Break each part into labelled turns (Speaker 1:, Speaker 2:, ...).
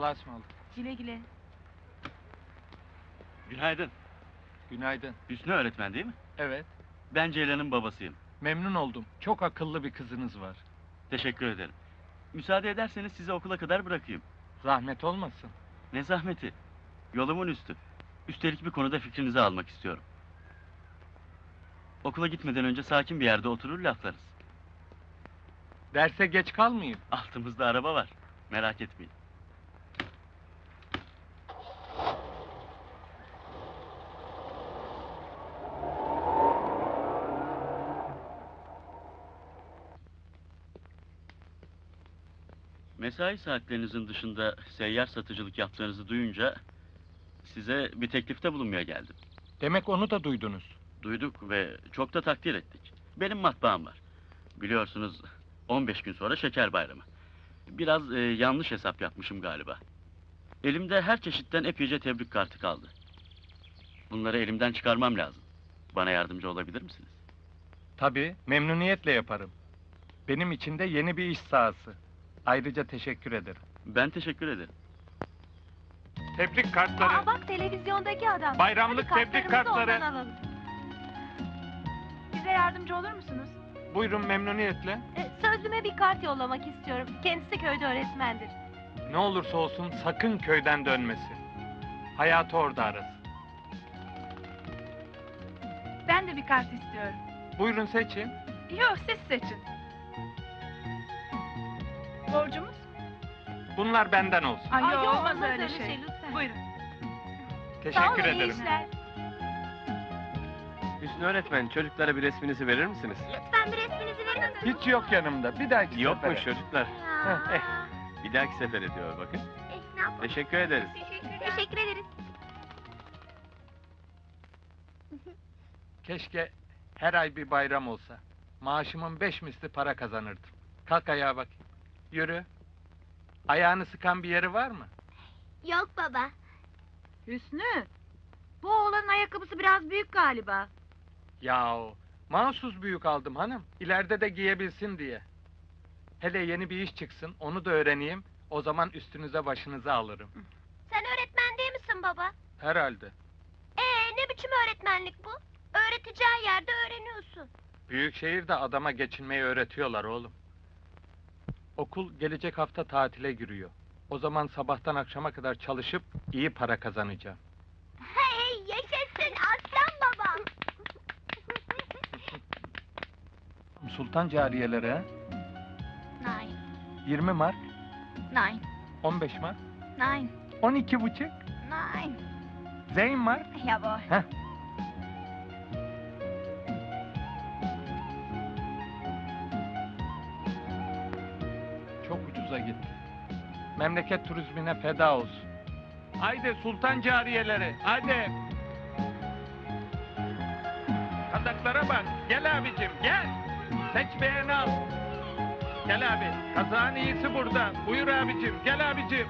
Speaker 1: Allah'a ısmarladık.
Speaker 2: Güle güle.
Speaker 3: Günaydın.
Speaker 1: Günaydın.
Speaker 3: Hüsnü öğretmen değil mi?
Speaker 1: Evet.
Speaker 3: Ben Ceylan'ın babasıyım.
Speaker 1: Memnun oldum. Çok akıllı bir kızınız var.
Speaker 3: Teşekkür ederim. Müsaade ederseniz sizi okula kadar bırakayım.
Speaker 1: Zahmet olmasın.
Speaker 3: Ne zahmeti. Yolumun üstü. Üstelik bir konuda fikrinizi almak istiyorum. Okula gitmeden önce sakin bir yerde oturur laflarız.
Speaker 1: Derse geç kalmayayım.
Speaker 3: Altımızda araba var. Merak etmeyin. Mesai saatlerinizin dışında seyyar satıcılık yaptığınızı duyunca size bir teklifte bulunmaya geldim.
Speaker 1: Demek onu da duydunuz.
Speaker 3: Duyduk ve çok da takdir ettik. Benim matbaam var. Biliyorsunuz 15 gün sonra şeker bayramı. Biraz e, yanlış hesap yapmışım galiba. Elimde her çeşitten epeyce tebrik kartı kaldı. Bunları elimden çıkarmam lazım. Bana yardımcı olabilir misiniz?
Speaker 1: Tabii, memnuniyetle yaparım. Benim için de yeni bir iş sahası. Ayrıca teşekkür ederim.
Speaker 3: Ben teşekkür ederim.
Speaker 1: Tebrik kartları.
Speaker 2: Aa bak televizyondaki adam.
Speaker 1: Bayramlık
Speaker 2: Hadi
Speaker 1: tebrik
Speaker 2: kartlarımızı
Speaker 1: kartları.
Speaker 2: ondan alalım. Bize yardımcı olur musunuz?
Speaker 1: Buyurun memnuniyetle.
Speaker 2: Ee, sözlüme bir kart yollamak istiyorum. Kendisi köyde öğretmendir.
Speaker 1: Ne olursa olsun sakın köyden dönmesi. Hayatı orada arasın.
Speaker 4: Ben de bir kart istiyorum.
Speaker 1: Buyurun seçin.
Speaker 4: Yok siz seçin. Borcumuz?
Speaker 1: Bunlar benden olsun.
Speaker 4: Ay,
Speaker 2: Ay,
Speaker 4: yok, olmaz,
Speaker 2: olmaz
Speaker 4: öyle şey.
Speaker 2: şey, lütfen.
Speaker 4: Buyurun.
Speaker 2: Sağ olun,
Speaker 1: Teşekkür
Speaker 2: iyi
Speaker 1: ederim.
Speaker 2: işler.
Speaker 5: Hüsnü öğretmen çocuklara bir resminizi verir misiniz?
Speaker 2: Lütfen bir resminizi verin.
Speaker 1: Hiç yok yanımda. Bir dahaki
Speaker 5: Yokmuş
Speaker 1: sefere.
Speaker 5: çocuklar.
Speaker 1: Heh, eh.
Speaker 5: Bir dahaki sefer ediyor bakın.
Speaker 2: Eh, ne yapalım?
Speaker 5: Teşekkür ederiz.
Speaker 2: Teşekkür ederiz.
Speaker 1: Keşke her ay bir bayram olsa. Maaşımın beş misli para kazanırdım. Kalk ayağa bak. Yürü. Ayağını sıkan bir yeri var mı?
Speaker 2: Yok baba.
Speaker 4: Hüsnü. Bu oğlanın ayakkabısı biraz büyük galiba.
Speaker 1: Yahu mahsus büyük aldım hanım. İleride de giyebilsin diye. Hele yeni bir iş çıksın onu da öğreneyim. O zaman üstünüze başınıza alırım.
Speaker 2: Sen öğretmen değil misin baba?
Speaker 1: Herhalde.
Speaker 2: Ee ne biçim öğretmenlik bu? Öğreteceğin yerde öğreniyorsun.
Speaker 1: Büyük şehirde adama geçinmeyi öğretiyorlar oğlum. Okul gelecek hafta tatile giriyor. O zaman sabahtan akşama kadar çalışıp iyi para kazanacağım.
Speaker 2: Hey yaşasın aslan babam.
Speaker 1: Sultan cariyelere
Speaker 2: Nine,
Speaker 1: 20 mark,
Speaker 2: nine,
Speaker 1: 15 mark,
Speaker 2: nine,
Speaker 1: 12 buçuk,
Speaker 2: nine.
Speaker 1: Zeyn mark.
Speaker 2: Jawohl.
Speaker 1: Heh. Memleket turizmine feda olsun. Haydi sultan cariyeleri, haydi. Kazaklara bak, gel abicim, gel. Seç beğeni al. Gel abi, kazağın iyisi burada. Buyur abicim, gel abicim.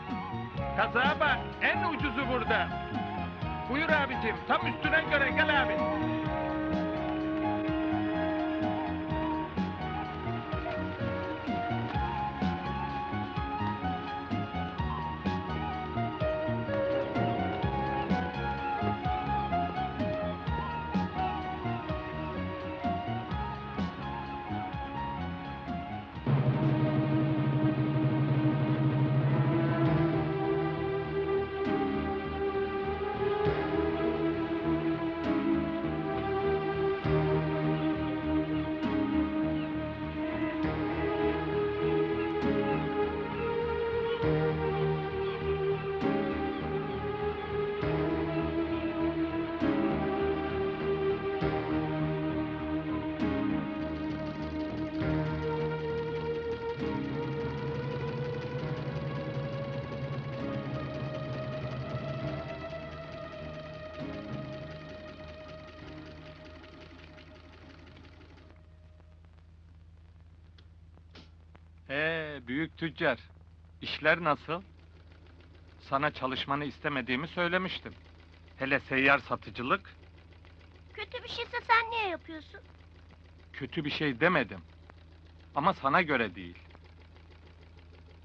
Speaker 1: Kazağa bak, en ucuzu burada. Buyur abicim, tam üstüne göre gel abi. Büyük tüccar. İşler nasıl? Sana çalışmanı istemediğimi söylemiştim. Hele seyyar satıcılık
Speaker 2: Kötü bir şeyse sen niye yapıyorsun?
Speaker 1: kötü bir şey demedim. Ama sana göre değil.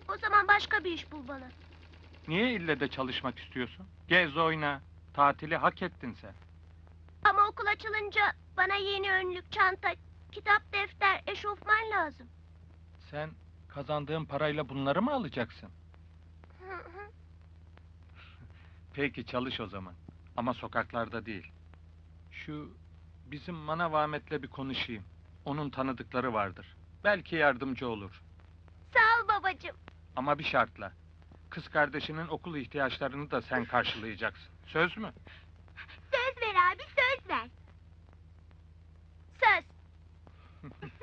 Speaker 2: O zaman başka bir iş bul bana.
Speaker 1: Niye ille de çalışmak istiyorsun? Gez oyna. Tatili hak ettin sen.
Speaker 2: Ama okul açılınca bana yeni önlük, çanta, kitap, defter, eşofman lazım.
Speaker 1: Sen kazandığın parayla bunları mı alacaksın? Peki çalış o zaman. Ama sokaklarda değil. Şu bizim Manav Ahmet'le bir konuşayım. Onun tanıdıkları vardır. Belki yardımcı olur.
Speaker 2: Sağ ol babacığım.
Speaker 1: Ama bir şartla. Kız kardeşinin okul ihtiyaçlarını da sen karşılayacaksın. Söz mü?
Speaker 2: Söz ver abi, söz ver. Söz.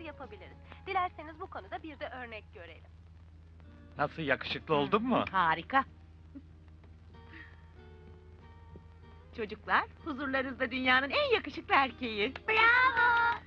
Speaker 6: elbiseler yapabiliriz. Dilerseniz bu konuda bir de örnek görelim.
Speaker 1: Nasıl yakışıklı oldun mu?
Speaker 4: Harika. Çocuklar, huzurlarınızda dünyanın en yakışıklı erkeği.
Speaker 2: Bravo.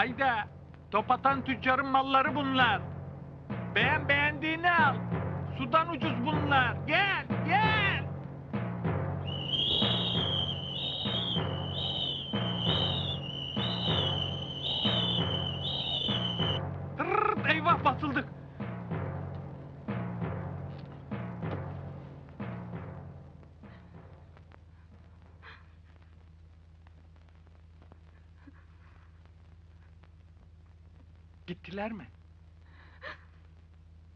Speaker 1: Ayda top atan tüccarın malları bunlar. Beğen beğendiğini al. Sudan ucuz bunlar. Gel gel. Gittiler mi?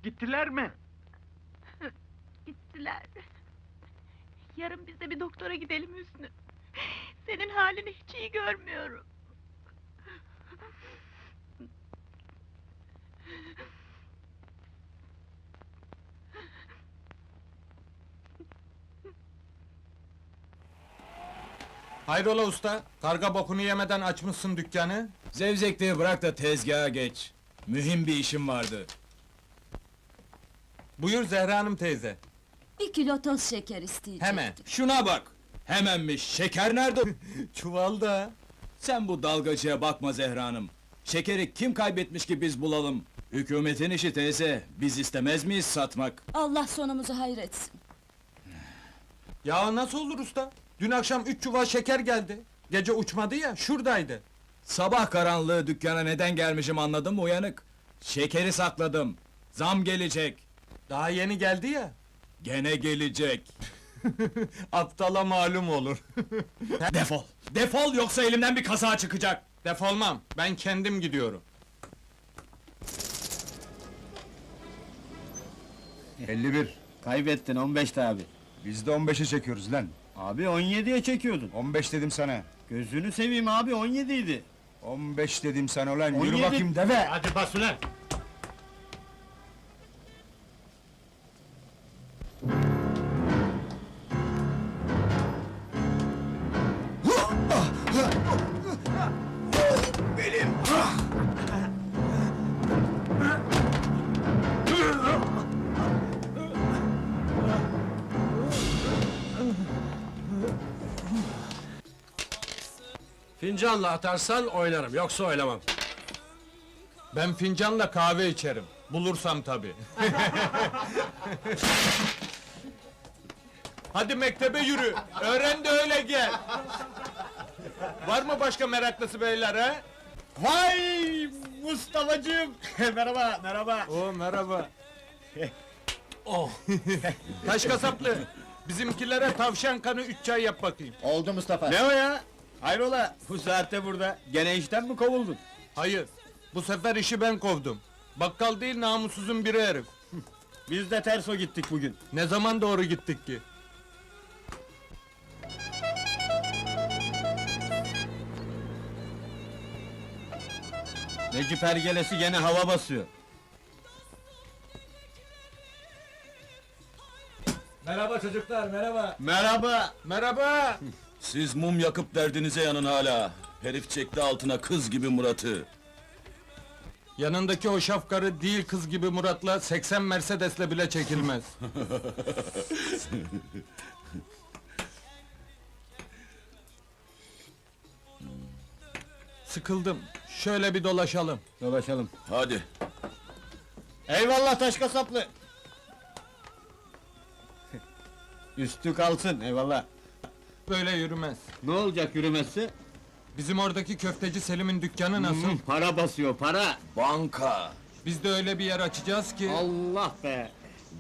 Speaker 1: Gittiler mi?
Speaker 4: Gittiler. Yarın biz de bir doktora gidelim Hüsnü.
Speaker 7: Senin halini hiç iyi görmüyorum.
Speaker 1: Hayrola usta? Karga bokunu yemeden açmışsın dükkanı.
Speaker 8: Zevzekliği bırak da tezgaha geç. Mühim bir işim vardı.
Speaker 1: Buyur Zehra Hanım teyze.
Speaker 9: Bir kilo toz şeker isteyecektim.
Speaker 1: Hemen.
Speaker 8: Şuna bak! Hemenmiş, şeker nerede?
Speaker 1: Çuvalda.
Speaker 8: Sen bu dalgacıya bakma Zehra Hanım. Şekeri kim kaybetmiş ki biz bulalım? Hükümetin işi teyze, biz istemez miyiz satmak?
Speaker 9: Allah sonumuzu hayretsin.
Speaker 1: Ya nasıl olur usta? Dün akşam üç çuval şeker geldi. Gece uçmadı ya, şuradaydı.
Speaker 8: Sabah karanlığı dükkana neden gelmişim anladın mı uyanık? Şekeri sakladım. Zam gelecek.
Speaker 1: Daha yeni geldi ya.
Speaker 8: Gene gelecek.
Speaker 1: Aptala malum olur.
Speaker 8: Defol! Defol yoksa elimden bir kaza çıkacak!
Speaker 1: Defolmam, ben kendim gidiyorum.
Speaker 10: 51.
Speaker 11: Kaybettin 15 abi.
Speaker 10: Biz de 15'e çekiyoruz lan.
Speaker 11: Abi 17'ye çekiyordun.
Speaker 10: 15 dedim sana.
Speaker 11: Gözünü seveyim abi 17 idi.
Speaker 10: 15 dedim sana ulan. Yürü
Speaker 11: 17.
Speaker 10: bakayım deve.
Speaker 8: Hadi bas ulan!
Speaker 12: Fincanla atarsan oynarım, yoksa oynamam.
Speaker 1: Ben fincanla kahve içerim. Bulursam tabii. Hadi mektebe yürü. Öğren de öyle gel. Var mı başka meraklısı beyler ha?
Speaker 11: Vay Mustafa'cığım. merhaba, merhaba.
Speaker 1: Oo merhaba. oh. Taş kasaplı. Bizimkilere tavşan kanı üç çay yap bakayım.
Speaker 11: Oldu Mustafa. Ne o ya? Hayrola, bu saatte burada. Gene işten mi kovuldun?
Speaker 1: Hayır. Bu sefer işi ben kovdum. Bakkal değil namussuzun biri herif.
Speaker 11: Biz de terso gittik bugün.
Speaker 1: Ne zaman doğru gittik ki?
Speaker 11: Necip Ergelesi gene hava basıyor.
Speaker 8: Merhaba çocuklar, merhaba!
Speaker 11: Merhaba.
Speaker 1: Merhaba.
Speaker 8: Siz mum yakıp derdinize yanın hala. Herif çekti altına kız gibi Murat'ı.
Speaker 1: Yanındaki o şafkarı değil kız gibi Murat'la 80 Mercedes'le bile çekilmez. Sıkıldım. Şöyle bir dolaşalım.
Speaker 11: Dolaşalım.
Speaker 8: Hadi.
Speaker 11: Eyvallah taş kasaplı. Üstü kalsın, eyvallah.
Speaker 1: Böyle yürümez.
Speaker 11: Ne olacak yürümesi?
Speaker 1: Bizim oradaki köfteci Selim'in dükkanı nasıl?
Speaker 11: Hmm, para basıyor, para.
Speaker 8: Banka.
Speaker 1: Biz de öyle bir yer açacağız ki...
Speaker 11: Allah be!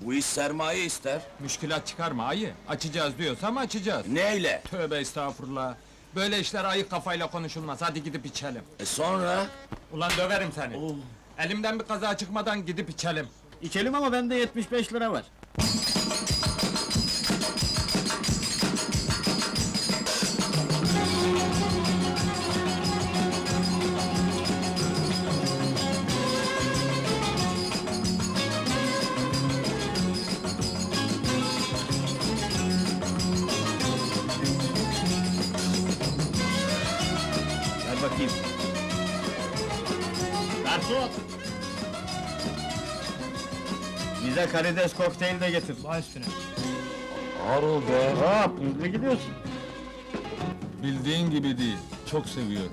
Speaker 8: Bu iş sermaye ister.
Speaker 1: Müşkilat çıkarma ayı. Açacağız diyorsam açacağız.
Speaker 8: Neyle?
Speaker 1: Tövbe estağfurullah. Böyle işler ayık kafayla konuşulmaz. Hadi gidip içelim.
Speaker 8: E sonra?
Speaker 1: Ulan döverim seni. Elimden bir kaza çıkmadan gidip içelim.
Speaker 11: İçelim ama bende 75 lira var. Bize karides kokteyl de getir. Baş üstüne.
Speaker 1: Harıl be.
Speaker 11: Hop, hızlı gidiyorsun.
Speaker 1: Bildiğin gibi değil. Çok seviyorum.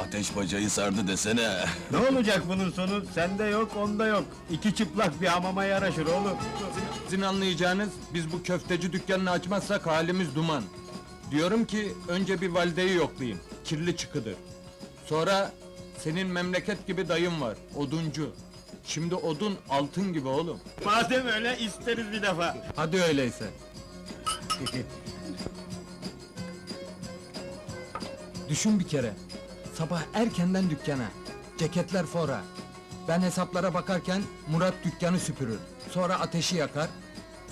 Speaker 8: Ateş bacayı sardı desene.
Speaker 11: Ne olacak bunun sonu? Sende yok, onda yok. İki çıplak bir hamama yaraşır oğlum.
Speaker 1: Sizin anlayacağınız, biz bu köfteci dükkanını açmazsak halimiz duman. Diyorum ki, önce bir valideyi yoklayayım. Kirli çıkıdır. Sonra, senin memleket gibi dayın var, oduncu. Şimdi odun altın gibi oğlum.
Speaker 11: Madem öyle isteriz bir defa.
Speaker 1: Hadi öyleyse. Düşün bir kere. Sabah erkenden dükkana. Ceketler fora. Ben hesaplara bakarken Murat dükkanı süpürür. Sonra ateşi yakar.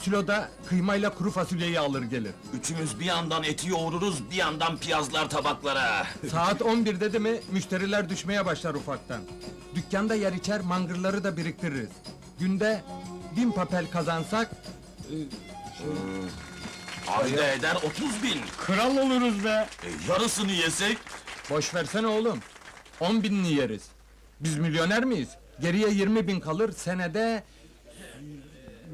Speaker 1: Siloda kıymayla kuru fasulyeyi alır gelir.
Speaker 8: Üçümüz bir yandan eti yoğururuz, bir yandan piyazlar tabaklara.
Speaker 1: Saat 11 dedi mi müşteriler düşmeye başlar ufaktan. Dükkanda yer içer mangırları da biriktiririz. Günde bin papel kazansak
Speaker 8: Ayda eder 30 bin.
Speaker 1: kral oluruz be.
Speaker 8: E, yarısını yesek?
Speaker 1: Boş versene oğlum. 10 binini yeriz. Biz milyoner miyiz? Geriye 20 bin kalır senede...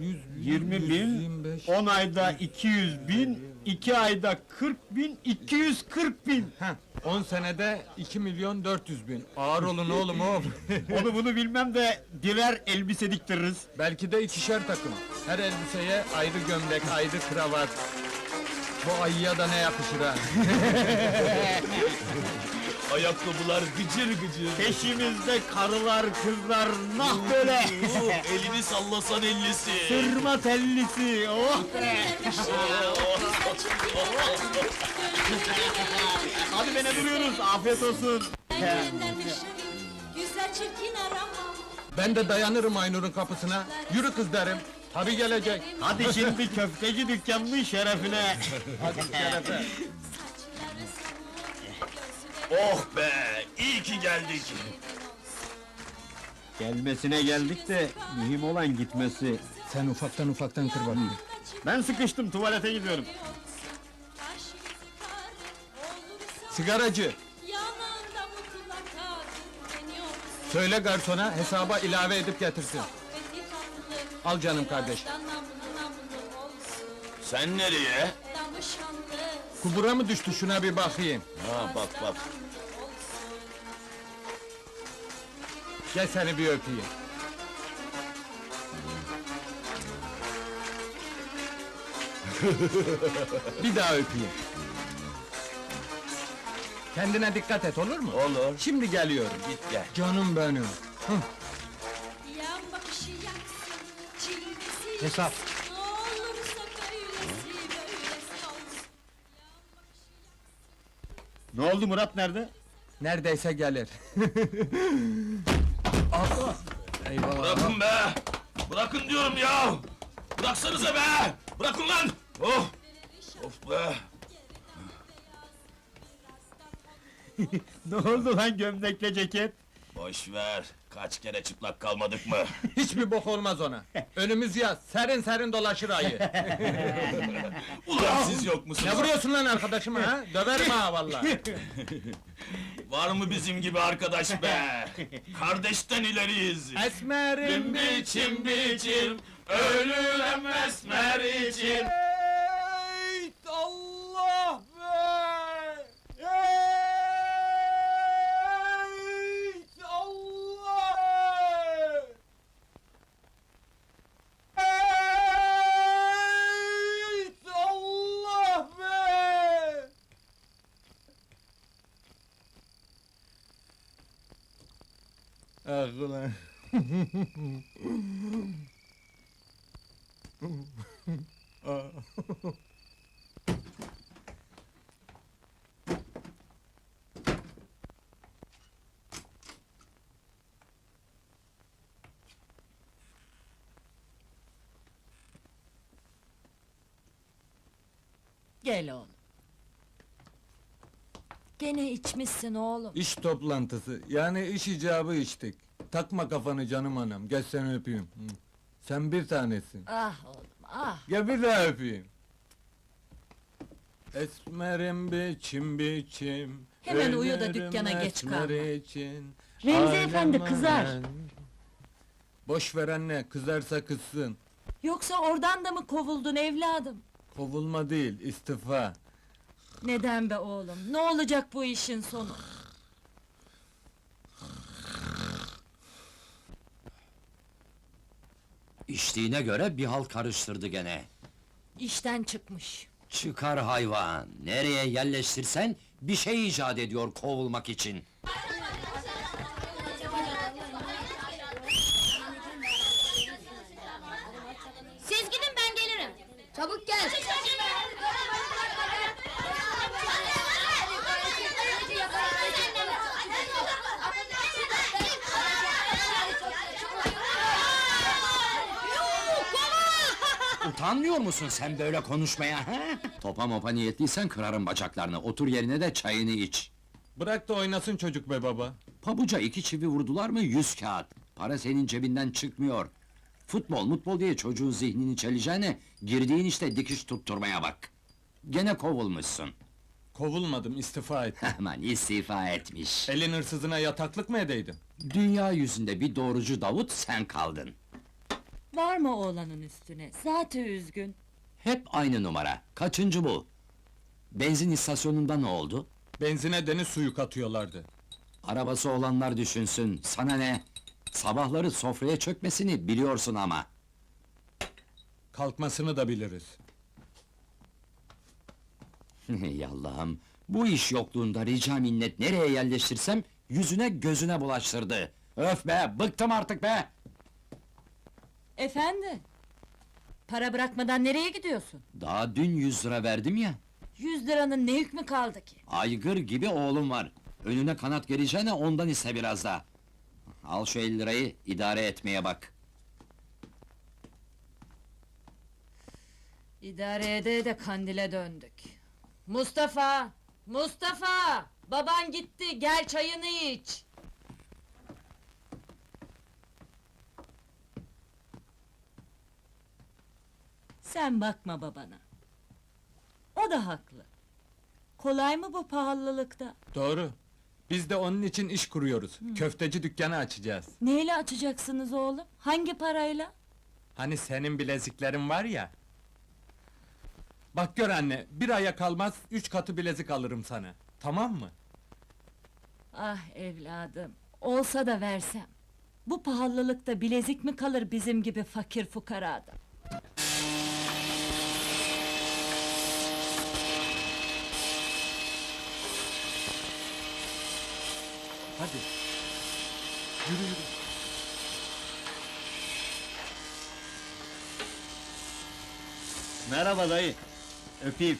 Speaker 1: 100,
Speaker 11: 20 bin,
Speaker 1: 125.
Speaker 11: 10 ayda 200 bin, 2 ayda 40 bin, 240 bin.
Speaker 1: Heh, 10 senede 2 milyon 400 bin. Ağır olun oğlum oğlum.
Speaker 11: Onu bunu bilmem de birer elbise diktiririz.
Speaker 1: Belki de ikişer takım. Her elbiseye ayrı gömlek, ayrı kravat. Bu ayıya da ne yakışır ha?
Speaker 8: Ayakkabılar gıcır gıcır.
Speaker 11: Peşimizde karılar, kızlar, nah böyle.
Speaker 8: elini sallasan ellisi.
Speaker 11: Sırma tellisi, oh be! Hadi be ne duruyoruz, afiyet olsun.
Speaker 13: Güzel çirkin aramam.
Speaker 1: Ben de dayanırım Aynur'un kapısına. Yürü kız derim. Tabi gelecek.
Speaker 11: Hadi şimdi köfteci dükkanının şerefine.
Speaker 1: Hadi şerefe.
Speaker 8: Oh be, iyi ki geldik.
Speaker 11: Gelmesine geldik de mühim olan gitmesi.
Speaker 1: Sen ufaktan ufaktan kır bakayım.
Speaker 11: Ben sıkıştım, tuvalete gidiyorum.
Speaker 1: Sigaracı, söyle garsona hesaba ilave edip getirsin. Al canım kardeş.
Speaker 8: Sen nereye?
Speaker 1: Kubura mı düştü şuna bir bakayım.
Speaker 8: Ha bak bak.
Speaker 1: Gel seni bir öpeyim. bir daha öpeyim. Kendine dikkat et olur mu?
Speaker 8: Olur.
Speaker 1: Şimdi geliyorum.
Speaker 8: Git gel.
Speaker 1: Canım benim. Hesap.
Speaker 13: Ne
Speaker 11: oldu Murat nerede?
Speaker 1: Neredeyse gelir. Allah! Eyvah!
Speaker 8: Bırakın be! Bırakın diyorum ya! Bıraksanıza be! Bırakın lan! Oh! Of be!
Speaker 11: Ne oldu lan gömlekle ceket?
Speaker 8: Boş ver. Kaç kere çıplak kalmadık mı?
Speaker 1: Hiçbir bok olmaz ona. Önümüz yaz, serin serin dolaşır ayı.
Speaker 8: Ulan siz yok musunuz?
Speaker 1: ne vuruyorsun lan arkadaşıma ha? Döverim ha vallahi.
Speaker 8: Var mı bizim gibi arkadaş be? Kardeşten ileriyiz.
Speaker 1: Esmerim
Speaker 8: biçim biçim, ölürüm esmer için.
Speaker 1: Ah ulan.
Speaker 13: Gel oğlum. Gene içmişsin oğlum.
Speaker 1: İş toplantısı, yani iş icabı içtik. Takma kafanı canım anam, gel seni öpeyim. Hı. Sen bir tanesin.
Speaker 13: Ah oğlum ah.
Speaker 1: Gel bir daha öpeyim. Esmerim biçim biçim.
Speaker 13: Hemen uyu da
Speaker 1: ölürüm
Speaker 13: dükkana geç
Speaker 1: esmer
Speaker 13: kalma.
Speaker 1: için.
Speaker 14: Remzi
Speaker 1: Alem
Speaker 14: efendi kızar.
Speaker 1: alem. Boş ver anne, kızarsa kızsın.
Speaker 13: Yoksa oradan da mı kovuldun evladım?
Speaker 1: Kovulma değil, istifa.
Speaker 13: Neden be oğlum? Ne olacak bu işin sonu?
Speaker 15: İçtiğine göre bir hal karıştırdı gene.
Speaker 13: İşten çıkmış.
Speaker 15: Çıkar hayvan. Nereye yerleştirsen bir şey icat ediyor kovulmak için.
Speaker 7: Siz gidin ben gelirim. Çabuk gel.
Speaker 15: Utanmıyor musun sen böyle konuşmaya? ha? Topa mopa niyetliysen kırarım bacaklarını. Otur yerine de çayını iç.
Speaker 16: Bırak da oynasın çocuk be baba.
Speaker 15: Pabuca iki çivi vurdular mı yüz kağıt. Para senin cebinden çıkmıyor. Futbol, mutbol diye çocuğun zihnini çeleceğine... ...girdiğin işte dikiş tutturmaya bak. Gene kovulmuşsun.
Speaker 16: Kovulmadım, istifa ettim.
Speaker 15: Aman istifa etmiş.
Speaker 16: Elin hırsızına yataklık mı edeydim?
Speaker 15: Dünya yüzünde bir doğrucu Davut sen kaldın.
Speaker 13: Var mı oğlanın üstüne? Zaten üzgün.
Speaker 15: Hep aynı numara. Kaçıncı bu? Benzin istasyonunda ne oldu?
Speaker 16: Benzine deniz suyu katıyorlardı.
Speaker 15: Arabası olanlar düşünsün, sana ne? Sabahları sofraya çökmesini biliyorsun ama.
Speaker 16: Kalkmasını da biliriz.
Speaker 15: Ey Allah'ım, bu iş yokluğunda rica minnet nereye yerleştirsem... ...yüzüne gözüne bulaştırdı. Öf be, bıktım artık be!
Speaker 13: Efendi? Para bırakmadan nereye gidiyorsun?
Speaker 15: Daha dün yüz lira verdim ya.
Speaker 13: Yüz liranın ne hükmü kaldı ki?
Speaker 15: Aygır gibi oğlum var. Önüne kanat geleceğine ondan iste biraz daha. Al şu 50 lirayı, idare etmeye bak.
Speaker 13: İdare ede ede kandile döndük. Mustafa! Mustafa! Baban gitti, gel çayını iç! Sen bakma babana. O da haklı. Kolay mı bu pahalılıkta?
Speaker 16: Doğru. Biz de onun için iş kuruyoruz. Köfteci dükkanı açacağız.
Speaker 13: Neyle açacaksınız oğlum? Hangi parayla?
Speaker 16: Hani senin bileziklerin var ya. Bak gör anne, bir aya kalmaz üç katı bilezik alırım sana. Tamam mı?
Speaker 13: Ah evladım, olsa da versem. Bu pahalılıkta bilezik mi kalır bizim gibi fakir fukarada?
Speaker 16: Hadi. Yürü yürü.
Speaker 11: Merhaba dayı. Öpeyim.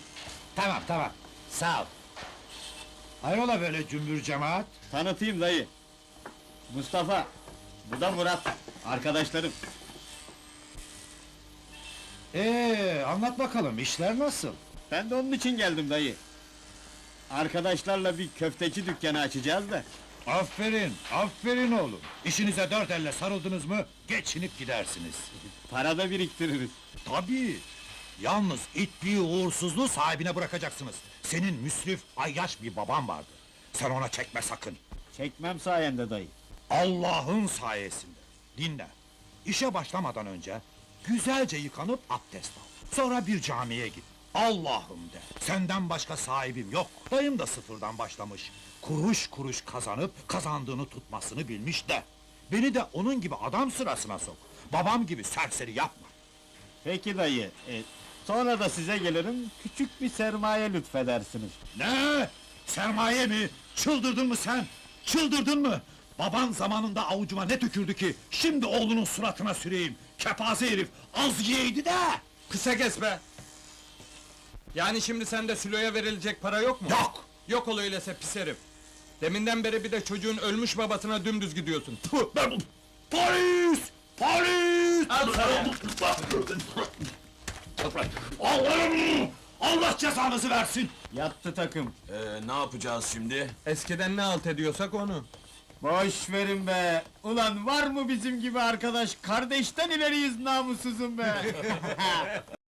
Speaker 17: Tamam tamam, sağ ol. Hayrola böyle cümbür cemaat?
Speaker 11: Tanıtayım dayı. Mustafa. Bu da Murat. Arkadaşlarım.
Speaker 17: Ee, anlat bakalım, işler nasıl?
Speaker 11: Ben de onun için geldim dayı. Arkadaşlarla bir köfteci dükkanı açacağız da.
Speaker 17: Aferin, aferin oğlum. İşinize dört elle sarıldınız mı, geçinip gidersiniz.
Speaker 11: Para da biriktiririz.
Speaker 17: Tabii. Yalnız itliği uğursuzluğu sahibine bırakacaksınız. Senin müsrif, ayyaş bir baban vardı. Sen ona çekme sakın.
Speaker 11: Çekmem sayende dayı.
Speaker 17: Allah'ın sayesinde. Dinle. İşe başlamadan önce güzelce yıkanıp abdest al. Sonra bir camiye git. Allah'ım de. Senden başka sahibim yok. Dayım da sıfırdan başlamış. Kuruş kuruş kazanıp kazandığını tutmasını bilmiş de. Beni de onun gibi adam sırasına sok. Babam gibi serseri yapma.
Speaker 11: Peki dayı. e, sonra da size gelirim. Küçük bir sermaye lütfedersiniz.
Speaker 17: Ne? Sermaye mi? Çıldırdın mı sen? Çıldırdın mı? Baban zamanında avucuma ne tükürdü ki? Şimdi oğlunun suratına süreyim. Kepaze herif, az yiyeydi de!
Speaker 16: Kısa kes be! Yani şimdi sende Sülo'ya verilecek para yok mu?
Speaker 17: Yok!
Speaker 16: Yok ol öyleyse pis herif! Deminden beri bir de çocuğun ölmüş babasına dümdüz gidiyorsun. Tüh!
Speaker 17: Ben... Polis! Polis!
Speaker 16: Al!
Speaker 17: Allah'ım! Allah cezanızı versin!
Speaker 11: Yattı takım.
Speaker 8: Ee, ne yapacağız şimdi?
Speaker 16: Eskiden ne alt ediyorsak onu.
Speaker 11: Boş verin be! Ulan var mı bizim gibi arkadaş? Kardeşten ileriyiz namussuzum be!